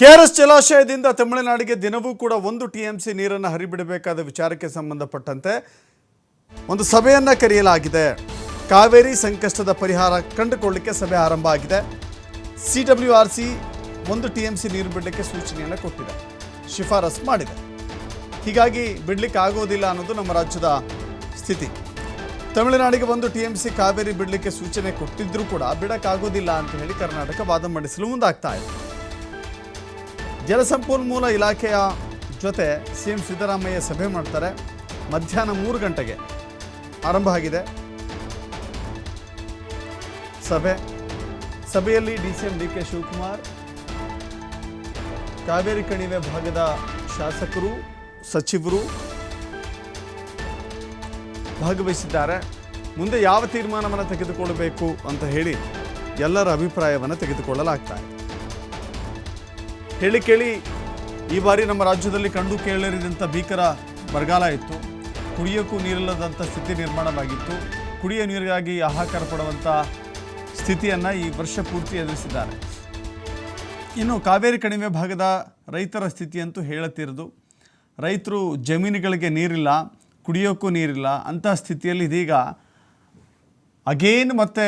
KRS ಜಲಾಶಯದಿಂದ ತಮಿಳುನಾಡಿಗೆ ದಿನವೂ ಕೂಡ ಒಂದು ಟಿಎಂಸಿ ನೀರನ್ನು ಹರಿಬಿಡಬೇಕಾದ ವಿಚಾರಕ್ಕೆ ಸಂಬಂಧಪಟ್ಟಂತೆ ಒಂದು ಸಭೆಯನ್ನ ಕರೆಯಲಾಗಿದೆ. ಕಾವೇರಿ ಸಂಕಷ್ಟದ ಪರಿಹಾರ ಕಂಡುಕೊಳ್ಳಿಕ್ಕೆ ಸಭೆ ಆರಂಭ ಆಗಿದೆ. ಸಿ ಡಬ್ಲ್ಯೂ ಆರ್ ಸಿ ಒಂದು ಟಿಎಂಸಿ ನೀರು ಬಿಡಲಿಕ್ಕೆ ಸೂಚನೆಯನ್ನು ಕೊಟ್ಟಿದೆ. ಶಿಫಾರಸ್ ಮಾಡಿದೆ. ಹೀಗಾಗಿ ಬಿಡಲಿಕ್ಕೆ ಆಗೋದಿಲ್ಲ ಅನ್ನೋದು ನಮ್ಮ ರಾಜ್ಯದ ಸ್ಥಿತಿ. ತಮಿಳುನಾಡಿಗೆ ಬಂದು ಟಿಎಂಸಿ ಕಾವೇರಿ ಬಿಡಲಿಕ್ಕೆ ಸೂಚನೆ ಕೊಟ್ಟಿದ್ರೂ ಕೂಡ ಬಿಡಕ್ಕಾಗೋದಿಲ್ಲ ಅಂತ ಹೇಳಿ ಕರ್ನಾಟಕ ವಾದ ಮಂಡಿಸಲು ಮುಂದಾಗ್ತಾ ಇದೆ. ಜಲಸಂಪನ್ಮೂಲ ಇಲಾಖೆಯ ಜೊತೆ ಸಿಎಂ ಸಿದ್ದರಾಮಯ್ಯ ಸಭೆ ಮಾಡ್ತಾರೆ. ಮಧ್ಯಾಹ್ನ ಮೂರು ಗಂಟೆಗೆ ಆರಂಭ ಆಗಿದೆ. ಸಭೆ. ಸಭೆಯಲ್ಲಿ D C D K Shivakumar, Kaveri ಕಣಿವೆ ಭಾಗದ ಶಾಸಕರು, ಸಚಿವರು ಭಾಗವಹಿಸಿದ್ದಾರೆ. ಮುಂದೆ ಯಾವ ತೀರ್ಮಾನವನ್ನು ತೆಗೆದುಕೊಳ್ಳಬೇಕು ಅಂತ ಹೇಳಿ ಎಲ್ಲರ ಅಭಿಪ್ರಾಯವನ್ನು ತೆಗೆದುಕೊಳ್ಳಲಾಗ್ತಾ ಇದೆ. ಹೇಳಿ ಕೇಳಿ, ಈ ಬಾರಿ ನಮ್ಮ ರಾಜ್ಯದಲ್ಲಿ ಕಂಡು ಕೇಳರಿದಂಥ ಭೀಕರ ಬರಗಾಲ ಇತ್ತು. ಕುಡಿಯೋಕ್ಕೂ ನೀರಿಲ್ಲದಂಥ ಸ್ಥಿತಿ ನಿರ್ಮಾಣವಾಗಿತ್ತು. ಕುಡಿಯೋ ನೀರಿಗಾಗಿ ಹಾಹಾಕಾರ ಪಡುವಂಥ ಸ್ಥಿತಿಯನ್ನು ಈ ವರ್ಷ ಪೂರ್ತಿ ಎದುರಿಸಿದ್ದಾರೆ. ಇನ್ನು ಕಾವೇರಿ ಕಣಿವೆ ಭಾಗದ ರೈತರ ಸ್ಥಿತಿಯಂತೂ ಹೇಳುತ್ತಿರೋದು ರೈತರು ಜಮೀನುಗಳಿಗೆ ನೀರಿಲ್ಲ. ಕುಡಿಯೋಕ್ಕೂ ನೀರಿಲ್ಲ ಅಂತಹ ಸ್ಥಿತಿಯಲ್ಲಿ ಇದೀಗ ಅಗೇನ್ ಮತ್ತೆ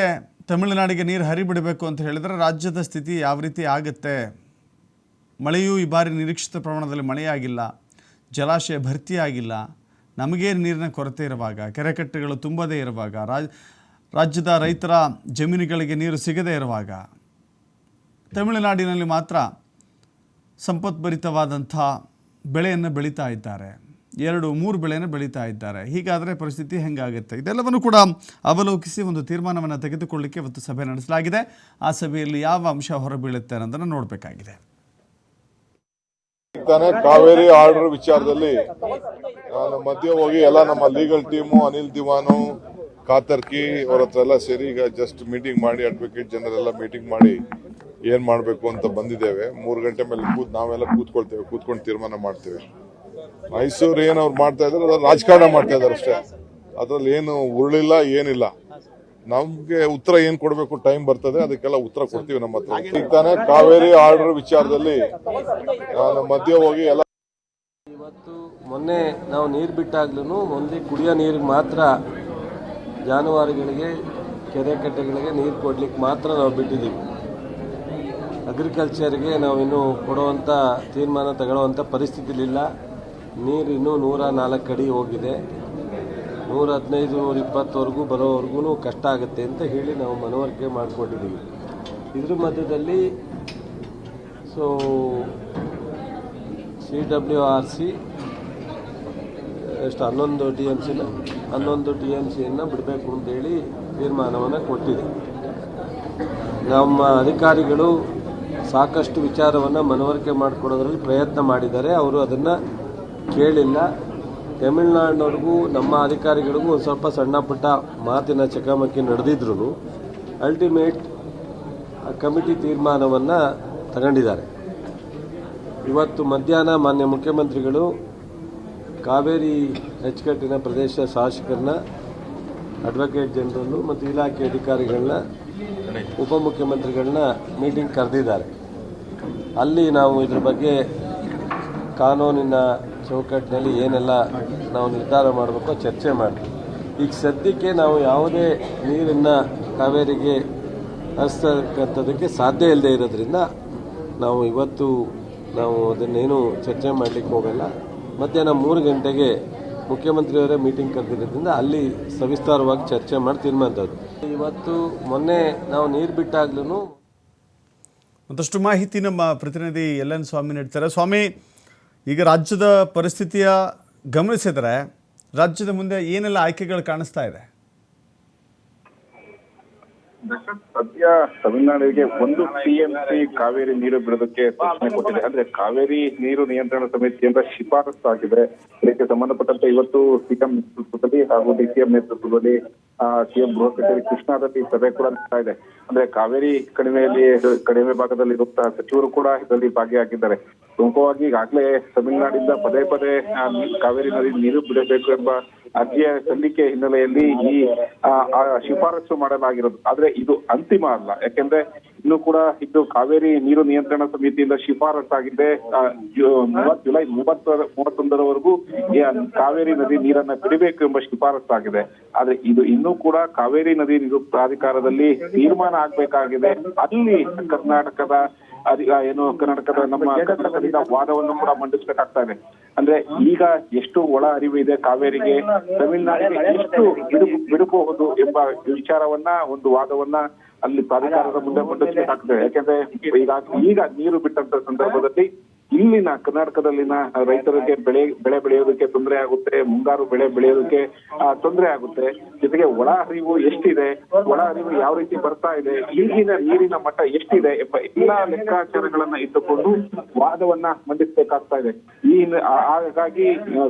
ತಮಿಳುನಾಡಿಗೆ ನೀರು ಹರಿಬಿಡಬೇಕು ಅಂತ ಹೇಳಿದರೆ ರಾಜ್ಯದ ಸ್ಥಿತಿ ಯಾವ ರೀತಿ ಆಗುತ್ತೆ? ಮಳೆಯೂ ಈ ಬಾರಿ ನಿರೀಕ್ಷಿತ ಪ್ರಮಾಣದಲ್ಲಿ ಮಳೆಯಾಗಿಲ್ಲ, ಜಲಾಶಯ ಭರ್ತಿಯಾಗಿಲ್ಲ, ನಮಗೇ ನೀರಿನ ಕೊರತೆ ಇರುವಾಗ, ಕೆರೆಕಟ್ಟೆಗಳು ತುಂಬದೇ ಇರುವಾಗ, ರಾಜ್, ರಾಜ್ಯದ ರೈತರ ಜಮೀನುಗಳಿಗೆ ನೀರು ಸಿಗದೇ ಇರುವಾಗ, ತಮಿಳುನಾಡಿನಲ್ಲಿ ಮಾತ್ರ ಸಂಪತ್ಭರಿತವಾದಂಥ ಬೆಳೆಯನ್ನು ಬೆಳೀತಾ ಇದ್ದಾರೆ. ಎರಡು, ಮೂರು ಬೆಳೆಯನ್ನು ಬೆಳೀತಾ ಇದ್ದಾರೆ. ಹೀಗಾದರೆ ಪರಿಸ್ಥಿತಿ ಹೆಂಗಾಗುತ್ತೆ? ಇದೆಲ್ಲವನ್ನು ಕೂಡ ಅವಲೋಕಿಸಿ ಒಂದು ತೀರ್ಮಾನವನ್ನು ತೆಗೆದುಕೊಳ್ಳಿಕ್ಕೆ ಇವತ್ತು ಸಭೆ ನಡೆಸಲಾಗಿದೆ. ಆ ಸಭೆಯಲ್ಲಿ ಯಾವ ಅಂಶ ಹೊರಬೀಳುತ್ತೆ ಅನ್ನೋದನ್ನು ನೋಡಬೇಕಾಗಿದೆ. ಕಾವೇರಿ ಆರ್ಡರ್ ವಿಚಾರದಲ್ಲಿ ನಾನು ಮಧ್ಯೆ ಹೋಗಿ ಎಲ್ಲ ನಮ್ಮ ಲೀಗಲ್ ಟೀಮು, ಅನಿಲ್ ದಿವಾನು ಕಾತರ್ಕಿ ಅವ್ರ ಹತ್ರ ಎಲ್ಲ ಸೇರಿ ಈಗ ಜಸ್ಟ್ ಮೀಟಿಂಗ್ ಮಾಡಿ ಅಡ್ವೊಕೇಟ್ ಜನರೆಲ್ಲ ಮೀಟಿಂಗ್ ಮಾಡಿ ಏನ್ ಮಾಡಬೇಕು ಅಂತ ಬಂದಿದ್ದೇವೆ. ಮೂರು ಗಂಟೆ ಮೇಲೆ ಕೂತ್ ನಾವೆಲ್ಲ ಕೂತ್ಕೊಳ್ತೇವೆ, ಕೂತ್ಕೊಂಡು ತೀರ್ಮಾನ ಮಾಡ್ತೇವೆ. ಮೈಸೂರು ಏನು ಅವ್ರು ಮಾಡ್ತಾ ಇದಾರೆ ಅದ್ರ ರಾಜಕಾರಣ ಮಾಡ್ತಾ ಇದಾರೆ ಅಷ್ಟೇ. ಅದ್ರಲ್ಲಿ ಏನು ಉರುಳಿಲ್ಲ, ಏನಿಲ್ಲ. ನಮ್ಗೆ ಉತ್ತರ ಏನ್ ಕೊಡಬೇಕು ಟೈಮ್ ಬರ್ತದೆ, ಅದಕ್ಕೆಲ್ಲ ಉತ್ತರ ಕೊಡ್ತೀವಿ ನಮ್ಮ ಹತ್ರ. ಈಗ ತಾನೇ ಕಾವೇರಿ ಆರ್ಡರ್ ವಿಚಾರದಲ್ಲಿ ನಾನು ಮಧ್ಯ ಹೋಗಿ ಎಲ್ಲ ಇವತ್ತು ಮೊನ್ನೆ ನಾವು ನೀರು ಬಿಟ್ಟಾಗ್ಲೂ ಒಂದೇ ಕುಡಿಯೋ ನೀರಿಗೆ ಮಾತ್ರ ಜಾನುವಾರುಗಳಿಗೆ ಕೆರೆ ಕಟ್ಟೆಗಳಿಗೆ ನೀರು ಕೊಡ್ಲಿಕ್ಕೆ ಮಾತ್ರ ನಾವು ಬಿಟ್ಟಿದ್ದೀವಿ. ಅಗ್ರಿಕಲ್ಚರ್ಗೆ ನಾವು ಇನ್ನೂ ಕೊಡುವಂಥ ತೀರ್ಮಾನ ತಗೊಳ್ಳುವಂಥ ಪರಿಸ್ಥಿತಿಲಿಲ್ಲ. ನೀರು ಇನ್ನೂ ನೂರ ನಾಲ್ಕು ಅಡಿ ಹೋಗಿದೆ. ನೂರ ಹದಿನೈದು, ನೂರ ಇಪ್ಪತ್ತವರೆಗೂ ಬರೋವರೆಗೂ ಕಷ್ಟ ಆಗುತ್ತೆ ಅಂತ ಹೇಳಿ ನಾವು ಮನವರಿಕೆ ಮಾಡಿಕೊಂಡಿದ್ದೀವಿ. ಇದ್ರ ಮಧ್ಯದಲ್ಲಿ so C W R C ಎಷ್ಟು ಹನ್ನೊಂದು ಟಿ ಎಂ ಸಿನ, ಹನ್ನೊಂದು ಟಿ ಎಂ ಸಿಯನ್ನು ಬಿಡಬೇಕು ಅಂತೇಳಿ ತೀರ್ಮಾನವನ್ನು ಕೊಟ್ಟಿದೆ. ನಮ್ಮ ಅಧಿಕಾರಿಗಳು ಸಾಕಷ್ಟು ವಿಚಾರವನ್ನು ಮನವರಿಕೆ ಮಾಡಿಕೊಡೋದ್ರಲ್ಲಿ ಪ್ರಯತ್ನ ಮಾಡಿದ್ದಾರೆ. ಅವರು ಅದನ್ನು ಕೇಳಿಲ್ಲ. ತಮಿಳ್ನಾಡಿನವ್ರಿಗೂ, ನಮ್ಮ ಅಧಿಕಾರಿಗಳಿಗೂ ಒಂದು ಸ್ವಲ್ಪ ಸಣ್ಣ ಪುಟ್ಟ ಮಾತಿನ ಚಕಮಕಿ ನಡೆದಿದ್ರು. ಅಲ್ಟಿಮೇಟ್ ಕಮಿಟಿ ತೀರ್ಮಾನವನ್ನು ತಗೊಂಡಿದ್ದಾರೆ. ಇವತ್ತು ಮಧ್ಯಾಹ್ನ ಮಾನ್ಯ ಮುಖ್ಯಮಂತ್ರಿಗಳು ಕಾವೇರಿ ಅಚ್ಚುಕಟ್ಟಿನ ಪ್ರದೇಶ ಶಾಸಕರನ್ನ ಅಡ್ವೊಕೇಟ್ ಜನರಲ್ ಮತ್ತು ಇಲಾಖೆ ಅಧಿಕಾರಿಗಳನ್ನ, ಉಪಮುಖ್ಯಮಂತ್ರಿಗಳನ್ನ ಮೀಟಿಂಗ್ ಕರೆದಿದ್ದಾರೆ. ಅಲ್ಲಿ ನಾವು ಇದ್ರ ಬಗ್ಗೆ ಕಾನೂನಿನ ಚೌಕಟ್ಟಿನಲ್ಲಿ ಏನೆಲ್ಲ ನಾವು ನಿರ್ಧಾರ ಮಾಡಬೇಕೋ ಚರ್ಚೆ ಮಾಡಿ ಈಗ ಸದ್ಯಕ್ಕೆ ನಾವು ಯಾವುದೇ ನೀರನ್ನು ಕಾವೇರಿಗೆ ಹರಿಸ್ತಕ್ಕಂಥದ್ದಕ್ಕೆ ಸಾಧ್ಯ ಇಲ್ಲದೆ ಇರೋದ್ರಿಂದ ನಾವು ಇವತ್ತು ನಾವು ಅದನ್ನೇನು ಚರ್ಚೆ ಮಾಡಲಿಕ್ಕೆ ಹೋಗಲ್ಲ. ಮಧ್ಯಾಹ್ನ ಮೂರು ಗಂಟೆಗೆ ಮುಖ್ಯಮಂತ್ರಿಯವರೇ ಮೀಟಿಂಗ್ ಕರೆದಿರೋದ್ರಿಂದ ಅಲ್ಲಿ ಸವಿಸ್ತಾರವಾಗಿ ಚರ್ಚೆ ಮಾಡಿ ತೀರ್ಮಾನದ್ದು. ಇವತ್ತು ಮೊನ್ನೆ ನಾವು ನೀರು ಬಿಟ್ಟಾಗ್ಲೂ ಒಂದಷ್ಟು ಮಾಹಿತಿ ನಮ್ಮ ಪ್ರತಿನಿಧಿ ಎಲ್ ಎನ್ ಸ್ವಾಮಿ ನೀಡ್ತಾರೆ. ಸ್ವಾಮಿ ಈಗ ರಾಜ್ಯದ ಪರಿಸ್ಥಿತಿಯ ಗಮನಿಸಿದರೆ ರಾಜ್ಯದ ಮುಂದೆ ಏನೆಲ್ಲ ಆಯ್ಕೆಗಳು ಕಾಣಿಸ್ತಾ ಇದೆ? ಸದ್ಯ ತಮಿಳುನಾಡಿಗೆ ಒಂದು ಟಿಎಂಸಿ ಕಾವೇರಿ ನೀರು ಬಿಡೋದಕ್ಕೆ ಸೂಚನೆ ಕೊಟ್ಟಿದೆ. ಅಂದ್ರೆ ಕಾವೇರಿ ನೀರು ನಿಯಂತ್ರಣ ಸಮಿತಿಯಿಂದ ಶಿಫಾರಸು ಆಗಿದೆ ಇದಕ್ಕೆ ಸಂಬಂಧಪಟ್ಟಂತೆ ಇವತ್ತು ಸಿಎಂ ನೇತೃತ್ವದಲ್ಲಿ ಹಾಗೂ ಡಿಸಿಎಂ ನೇತೃತ್ವದಲ್ಲಿ ಸಿಎಂ ಗೃಹ ಕಚೇರಿ ಕೃಷ್ಣಾದಲ್ಲಿ ಸಭೆ ಕೂಡ ನಡೀತಾ ಇದೆ. ಅಂದ್ರೆ ಕಾವೇರಿ ಕಣಿವೆಯಲ್ಲಿ ಕಡಿಮೆ ಭಾಗದಲ್ಲಿ ಇರುತ್ತಾ ಸಚಿವರು ಕೂಡ ಇದರಲ್ಲಿ ಭಾಗಿಯಾಗಿದ್ದಾರೆ. ಪ್ರಮುಖವಾಗಿ ಈಗಾಗಲೇ ತಮಿಳುನಾಡಿಂದ ಪದೇ ಪದೇ ಕಾವೇರಿ ನದಿ ನೀರು ಬಿಡಬೇಕು ಎಂಬ ಅರ್ಜಿಯ ಸಲ್ಲಿಕೆ ಹಿನ್ನೆಲೆಯಲ್ಲಿ ಈ ಶಿಫಾರಸು ಮಾಡಲಾಗಿರೋದು. ಆದ್ರೆ ಇದು ಅಂತಿಮ ಅಲ್ಲ. ಯಾಕೆಂದ್ರೆ ಇನ್ನು ಕೂಡ ಇದು ಕಾವೇರಿ ನೀರು ನಿಯಂತ್ರಣ ಸಮಿತಿಯಿಂದ ಶಿಫಾರಸು ಆ, ಜು- ಮೂವತ್ತು- ಜುಲೈ ಮೂವತ್ತ ಮೂವತ್ತೊಂದರವರೆಗೂ ಈ ಕಾವೇರಿ ನದಿ ನೀರನ್ನ ಬಿಡಬೇಕು ಎಂಬ ಶಿಫಾರಸ್ಸಾಗಿದೆ ಆದ್ರೆ ಇದು ಇನ್ನೂ ಕೂಡ ಕಾವೇರಿ ನದಿ ನೀರು ಪ್ರಾಧಿಕಾರದಲ್ಲಿ ತೀರ್ಮಾನ ಆಗ್ಬೇಕಾಗಿದೆ. ಅಲ್ಲಿ ಕರ್ನಾಟಕದ ಏನು ಕರ್ನಾಟಕದ ನಮ್ಮ ಕರ್ನಾಟಕದಿಂದ ವಾದವನ್ನು ಕೂಡ ಮಂಡಿಸ್ಬೇಕಾಗ್ತಾ ಇದೆ. ಅಂದ್ರೆ ಈಗ ಎಷ್ಟು ಒಳ ಅರಿವು ಇದೆ ಕಾವೇರಿಗೆ ತಮಿಳುನಾಡಿಗೆ ಎಷ್ಟು ಬಿಡು ಬಿಡಬಹುದು ಎಂಬ ವಿಚಾರವನ್ನ ಒಂದು ವಾದವನ್ನ ಅಲ್ಲಿ ಪ್ರಾಧಿಕಾರದ ಮುಂದೆ ಮಂಡಿಸ್ಬೇಕಾಗ್ತದೆ. ಯಾಕೆಂದ್ರೆ ಈಗ ಈಗ ನೀರು ಬಿಟ್ಟಂತ ಸಂದರ್ಭದಲ್ಲಿ ಇಲ್ಲಿನ ಕರ್ನಾಟಕದಲ್ಲಿನ ರೈತರಿಗೆ ಬೆಳೆ ಬೆಳೆ ಬೆಳೆಯೋದಕ್ಕೆ ತೊಂದರೆ ಆಗುತ್ತೆ, ಮುಂಗಾರು ಬೆಳೆ ಬೆಳೆಯೋದಕ್ಕೆ ತೊಂದರೆ ಆಗುತ್ತೆ. ಜೊತೆಗೆ ಒಳ ಹರಿವು ಎಷ್ಟಿದೆ, ಒಳ ಹರಿವು ಯಾವ ರೀತಿ ಬರ್ತಾ ಇದೆ, ಈಗಿನ ನೀರಿನ ಮಟ್ಟ ಎಷ್ಟಿದೆ ಎಂಬ ಎಲ್ಲಾ ಲೆಕ್ಕಾಚಾರಗಳನ್ನ ಇಟ್ಟುಕೊಂಡು ವಾದವನ್ನ ಮಂಡಿಸಬೇಕಾಗ್ತಾ ಇದೆ. ಈ ಹಾಗಾಗಿ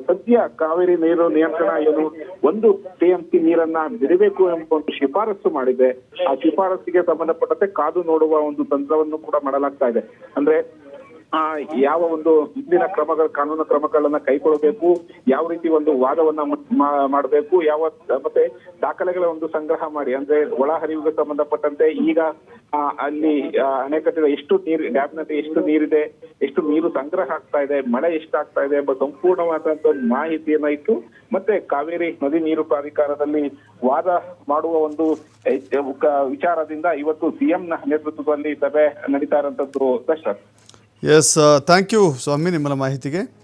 ಸದ್ಯ ಕಾವೇರಿ ನೀರು ನಿಯಂತ್ರಣ ಏನು ಒಂದು ಟಿಎಂಸಿ ನೀರನ್ನ ಬಿಡಬೇಕು ಎಂಬ ಒಂದು ಶಿಫಾರಸು ಮಾಡಿದೆ. ಆ ಶಿಫಾರಸ್ಸಿಗೆ ಸಂಬಂಧಪಟ್ಟಂತೆ ಕಾದು ನೋಡುವ ಒಂದು ತಂತ್ರವನ್ನು ಕೂಡ ಮಾಡಲಾಗ್ತಾ ಇದೆ. ಅಂದ್ರೆ ಯಾವ ಒಂದು ಮುಂದಿನ ಕ್ರಮಗಳ, ಕಾನೂನು ಕ್ರಮಗಳನ್ನ ಕೈಗೊಳ್ಳಬೇಕು, ಯಾವ ರೀತಿ ಒಂದು ವಾದವನ್ನ ಮಾಡಬೇಕು, ಯಾವ, ಮತ್ತೆ ದಾಖಲೆಗಳ ಒಂದು ಸಂಗ್ರಹ ಮಾಡಿ, ಅಂದ್ರೆ ಒಳ ಹರಿವಿಗೆ ಸಂಬಂಧಪಟ್ಟಂತೆ ಈಗ ಅಲ್ಲಿ ಅನೇಕ ಅಣೆಕಟ್ಟಿನ ಎಷ್ಟು ನೀರು ಡ್ಯಾಮ್ನಲ್ಲಿ ಎಷ್ಟು ನೀರಿದೆ, ಎಷ್ಟು ನೀರು ಸಂಗ್ರಹ ಆಗ್ತಾ ಇದೆ, ಮಳೆ ಎಷ್ಟಾಗ್ತಾ ಇದೆ ಎಂಬ ಸಂಪೂರ್ಣವಾದಂತ ಮಾಹಿತಿಯನ್ನ ಇಟ್ಟು, ಮತ್ತೆ ಕಾವೇರಿ ನದಿ ನೀರು ಪ್ರಾಧಿಕಾರದಲ್ಲಿ ವಾದ ಮಾಡುವ ಒಂದು ವಿಚಾರದಿಂದ ಇವತ್ತು ಸಿಎಂ ನ ನೇತೃತ್ವದಲ್ಲಿ ಸಭೆ ನಡೀತಾ ಇರುವಂತದ್ದು ದರ್ಶನ್ ಎಸ್ ಥ್ಯಾಂಕ್ ಯು ಸ್ವಾಮಿ ನಿಮ್ಮನ್ನ ಮಾಹಿತಿಗೆ.